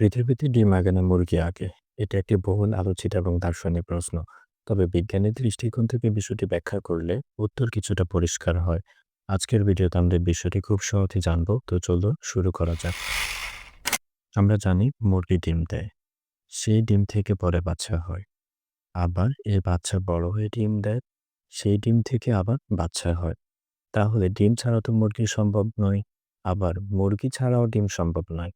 পৃথিবীতে ডিম আগে না মুরগি আগে? এটা একটি বহুল আলোচিত এবং দার্শনিক প্রশ্ন। তবে বিজ্ঞানের দৃষ্টিকোণ থেকে বিষয়টি ব্যাখ্যা করলে উত্তর কিছুটা পরিষ্কার হয়। আজকের ভিডিওতে আমরা বিষয়টি খুব সহজে জানব। তো চলো শুরু করা যাক। আমরা জানি মুরগি ডিম দেয়। সেই ডিম থেকে পরে বাচ্চা হয়। আবার এ বাচ্চা বড় হয়ে ডিম দেয়। সেই ডিম থেকে আবার বাচ্চা হয়। তাহলে ডিম ছাড়া তো মুরগি সম্ভব নয়। আবার মুরগি ছাড়াও ডিম সম্ভব নয়।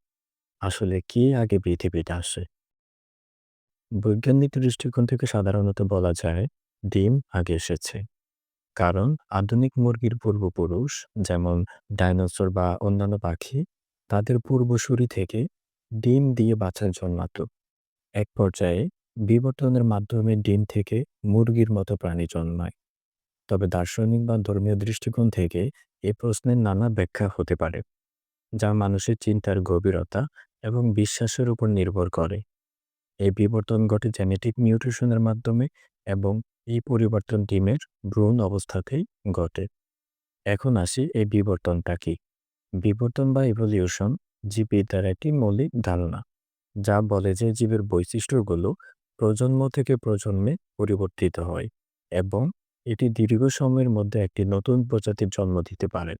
আসলে কে আগে পৃথিবীতে আসে? বৈজ্ঞানিক দৃষ্টিকোণ থেকে সাধারণত বলা যায় ডিম আগে এসেছে। কারণ আধুনিক মুরগির পূর্বপুরুষ যেমন ডাইনোসর বা অন্যান্য পাখি, তাদের পূর্বসূরি থেকে ডিম দিয়ে বাচ্চা জন্মাত। এক পর্যায়ে বিবর্তনের মাধ্যমে ডিম থেকে মুরগির মতো প্রাণী জন্মায়। তবে দার্শনিক বা ধর্মীয় দৃষ্টিকোণ থেকে এ প্রশ্নের নানা ব্যাখ্যা হতে পারে যা মানুষের চিন্তার গভীরতা এবং বিশ্বাসের উপর নির্ভর করে। এই বিবর্তন ঘটে জেনেটিক মিউটেশনের মাধ্যমে এবং এই পরিবর্তন ডিমের ভ্রূণ অবস্থাতেই ঘটে। এখন আসি এই বিবর্তনটা কি? বিবর্তন বা ইভলিউশন জীববিদ্যার একটি মৌলিক ধারণা, যা বলে যে জীবের বৈশিষ্ট্যগুলো প্রজন্ম থেকে প্রজন্মে পরিবর্তিত হয় এবং এটি দীর্ঘ সময়ের মধ্যে একটি নতুন প্রজাতির জন্ম দিতে পারে।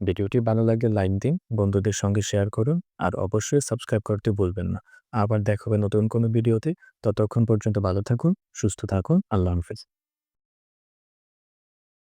ভিডিওটি ভালো লাগলে লাইক দিন, বন্ধুদের সঙ্গে শেয়ার করুন আর অবশ্যই সাবস্ক্রাইব করতে ভুলবেন না। আবার দেখা হবে নতুন কোনো ভিডিওতে। ততক্ষণ পর্যন্ত ভালো থাকুন, সুস্থ থাকুন, আল্লাহ হাফেজ।